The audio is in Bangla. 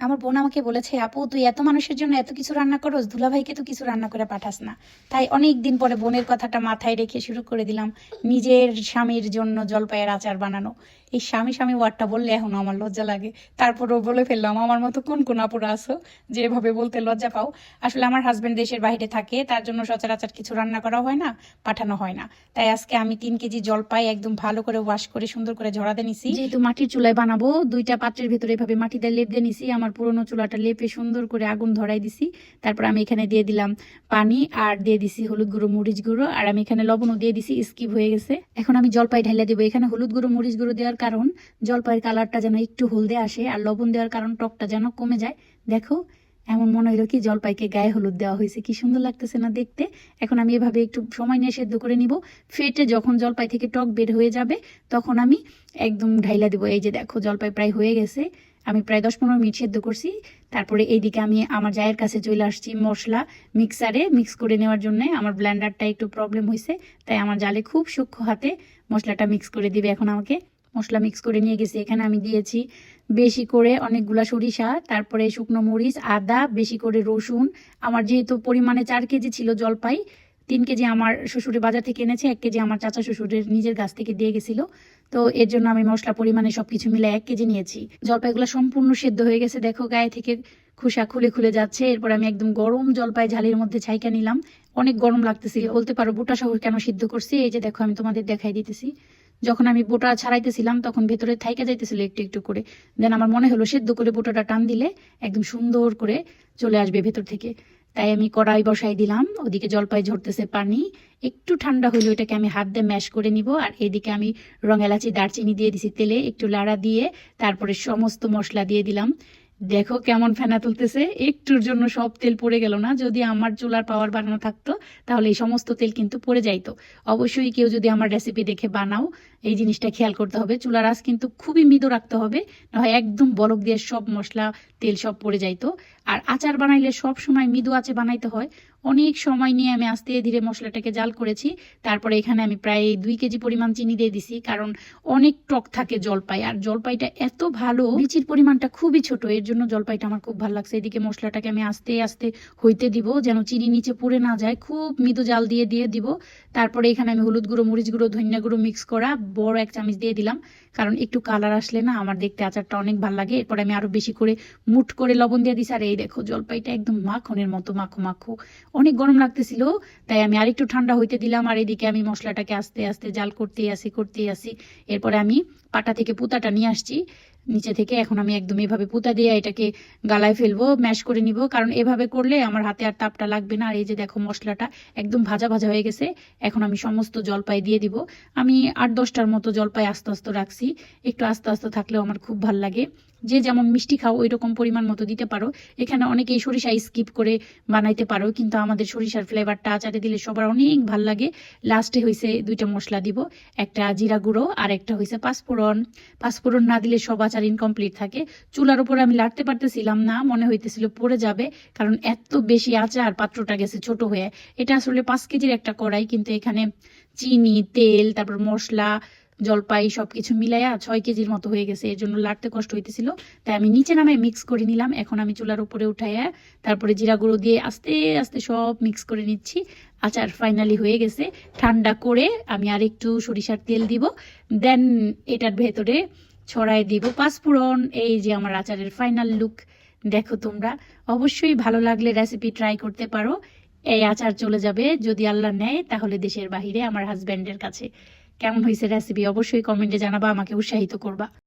আমার বোন আমাকে বলেছে, আপু, তুই এত মানুষের জন্য এত কিছু রান্না করস, দুলাভাইকে তো কিছু রান্না করে পাঠাস না। তাই অনেক দিন পরে বোনের কথাটা মাথায় রেখে শুরু করে দিলাম নিজের স্বামীর জন্য জলপাইয়ের আচার বানানো। এই স্বামী স্বামী ওয়ার্ডটা বললে এখন আমার লজ্জা লাগে। তারপরও বলে ফেললাম, আমার মতো কোন কোন আপুরা আছো যে এভাবে বলতে লজ্জা পাও? আসলে আমার হাজবেন্ড দেশের বাইরে থাকে, তার জন্য সচরাচর কিছু রান্না করা হয় না, পাঠানো হয় না। তাই আজকে আমি তিন কেজি জলপাই একদম ভালো করে ওয়াশ করে, সুন্দর করে ঝরাতে নিছি। যেহেতু মাটির চুলায় বানাবো, দুইটা পাত্রের ভিতরে এভাবে মাটি দিয়ে লেপ দিয়ে নিছি, আমার পুরোনো চুলাটা লেপে সুন্দর করে আগুন ধরাই দিছি। তারপর আমি এখানে দিয়ে দিলাম পানি আর দিয়ে দিছি হলুদ গুঁড়ো, মরিচ গুঁড়ো, আর আমি এখানে লবণও দিয়ে দিছি স্কিপ হয়ে গেছে। এখন আমি জলপাই ঢাইলা দেবো, এখানে হলুদ গুঁড়ো, মরিচ গুঁড়ো দেওয়ার কারণ জলপাইয়ের কালারটা যেন একটু হলদে আসে আর লবণ দেওয়ার কারণ টকটা যেন কমে যায়। দেখো, এমন মনে হইল কি জলপাইকে গায়ে হলুদ দেওয়া হয়েছে। কি সুন্দর লাগতেছে না দেখতে? এখন আমি এভাবে একটু সময় নিয়ে সেদ্ধ করে নিব। ফেটে যখন জলপাই থেকে টক বের হয়ে যাবে, তখন আমি একদম ঢাইলা দিব। এই যে দেখো, জলপাই প্রায় হয়ে গেছে। আমি প্রায় দশ পনেরো মিনিট সেদ্ধ করছি। তারপরে এইদিকে আমি আমার জায়ের কাছে চলে আসছি মশলা মিক্সারে মিক্স করে নেওয়ার জন্য। আমার ব্ল্যান্ডারটা একটু প্রবলেম হয়েছে তাই আমার জালে খুব সূক্ষ্ম হাতে মশলাটা মিক্স করে দিবে এখন আমাকে। মশলা মিক্স করে নিয়ে গেছি। এখানে আমি দিয়েছি বেশি করে অনেকগুলা সরিষা, তারপরে শুকনো মরিচ, আদা, বেশি করে রসুন। আমার যেহেতু পরিমাণে চার কেজি ছিল জলপাই, তিন কেজি আমার শ্বশুরের বাজার থেকে এনেছে, এক কেজি আমার চাচা শ্বশুরের নিজের গাছ থেকে দিয়ে গেছিল। তো এর জন্য আমি মশলা পরিমাণে সবকিছু মিলে এক কেজি নিয়েছি। জলপাইগুলো সম্পূর্ণ সেদ্ধ হয়ে গেছে। দেখো গায়ে থেকে খোসা খুলে খুলে যাচ্ছে। এরপর আমি একদম গরম জলপাই ঝালের মধ্যে ছাইকা নিলাম। অনেক গরম লাগতেছিল বলতে পারো বুটা সহ কেন সিদ্ধ করছি? এই যে দেখো, আমি তোমাদের দেখাই দিতেছি। যখন আমি বোটা ছাড়াইতেছিলাম, তখন ভেতরে থাইকা যাইতেছিল একটু একটু করে। দেন আমার মনে হলো সেদ্ধ করে বোটাটা টান দিলে একদম সুন্দর করে চলে আসবে ভেতর থেকে। তাই আমি কড়াই বসাই দিলাম, ওদিকে জলপাই ঝরতেছে পানি। একটু ঠান্ডা হইলে ওইটাকে আমি হাত দিয়ে ম্যাশ করে নিব, আর এদিকে আমি রং এলাচি, দারচিনি দিয়ে দিছি তেলে, একটু লাড়া দিয়ে, তারপরে সমস্ত মশলা দিয়ে দিলাম। দেখো কেমন ফেনা তুলতেছে। একটুর জন্য সব তেল পড়ে গেল না। যদি আমার চুলার পাওয়ার বানানো থাকতো, তাহলে এই সমস্ত তেল কিন্তু পড়ে যাইতো। অবশ্যই কেউ যদি আমার রেসিপি দেখে বানাও, এই জিনিসটা খেয়াল করতে হবে। চুলার আঁচ কিন্তু খুবই মৃদু রাখতে হবে নয় একদম বলক দিয়ে সব মশলা, তেল সব পড়ে যাইতো। আর আচার বানাইলে সব সময় মৃদু আঁচে বানাইতে হয়। অনেক সময় নিয়ে আমি আস্তে ধীরে মশলাটাকে জাল করেছি। তারপরে এখানে আমি প্রায় দুই কেজি পরিমাণ চিনি দিয়ে দিছি, কারণ অনেক টক থাকে জলপাই। আর জলপাইটা এত ভালো লিচির পরিমাণটা খুবই ছোট, এর জন্য জলপাইটা আমার খুব ভালো লাগছে। এদিকে মশলাটাকে আমি আস্তে আস্তে হইতে দিব, যেন চিনি নিচে পড়ে না যায়। খুব মৃদু জাল দিয়ে দিয়ে দিব। তারপরে এখানে আমি হলুদ গুঁড়ো, মরিচ গুঁড়ো, ধনিয়া গুঁড়ো মিক্স করা বড় এক চামচ দিয়ে দিলাম, কারণ একটু কালার আসলে না আমার দেখতে আচারটা অনেক ভালো লাগে। এরপরে আমি আরও বেশি করে মুট করে লবণ দিয়ে দিছি। আর এই দেখো, জলপাইটা একদম মাখনের মতো, মাখো মাখো অনেক গরম লাগতেছিল, তাই আমি আরেকটু ঠান্ডা হইতে দিলাম, আর এদিকে আমি মশলাটাকে আস্তে আস্তে জাল করতেই আসি করতেই আসি এরপরে আমি পাটা থেকে পুতাটা নিয়ে আসছি। নিচে থেকে এখন আমি একদম এভাবে পুতা দিয়ে এটাকে গালায় ফেলব, ম্যাশ করে নিব। কারণ এভাবে করলে আমার হাতে আর তাপটা লাগবে না। আর এই যে দেখো মশলাটা একদম ভাজা ভাজা হয়ে গেছে, এখন আমি সমস্ত জলপাই দিয়ে দিব। আমি আট দশটার মতো জলপাই আস্তে আস্তে রাখছি। একটু আস্তে আস্তে থাকলেও আমার খুব ভালো লাগে। যে যেমন মিষ্টি খাও ওই রকম পরিমাণ মতো দিতে পারো। এখানে অনেকেই সরিষা স্কিপ করে বানাইতে পারো, কিন্তু আমাদের সরিষার ফ্লেভারটা আচারে দিলে সবার অনেক ভালো লাগে। লাস্টে হয়েছে দুইটা মশলা দিব। একটা জিরা গুঁড়ো আর একটা হয়েছে পাঁচফোড়ন। পাঁচফোড়ন না দিলে সব আচার ইনকমপ্লিট থাকে। চুলার উপরে আমি লাড়তে পারতেছিলাম না, মনে হইতেছিল পড়ে যাবে, কারণ এত বেশি আচার পাত্রটা গেছে ছোট হয়ে। এটা আসলে পাঁচ কেজির একটা কড়াই, কিন্তু এখানে চিনি, তেল, তারপর মশলা, জলপাই সবকিছু মিলাইয়া ছয় কেজির মতো হয়ে গেছে, এর জন্য লাড়তে কষ্ট হইতেছিল। তাই আমি নিচে নামে মিক্স করে নিলাম। এখন আমি চুলার উপরে উঠাইয়া, তারপরে জিরা গুঁড়ো দিয়ে আস্তে আস্তে সব মিক্স করে নিচ্ছি। আচার ফাইনালি হয়ে গেছে। ঠান্ডা করে আমি আর একটু সরিষার তেল দিব। দেন এটার ভেতরে ছড়াই দিব। পাঁচফোড়ন এই যে আমার আচারের ফাইনাল লুক দেখো তোমরা। অবশ্যই ভালো লাগলে রেসিপি ট্রাই করতে পারো। এই আচার চলে যাবে, যদি আল্লাহ নেয়, তাহলে দেশের বাহিরে আমার হাজব্যান্ডের কাছে। কেমন হয়েছে রেসিপি অবশ্যই কমেন্টে জানাবা, আমাকে উৎসাহিত করবা।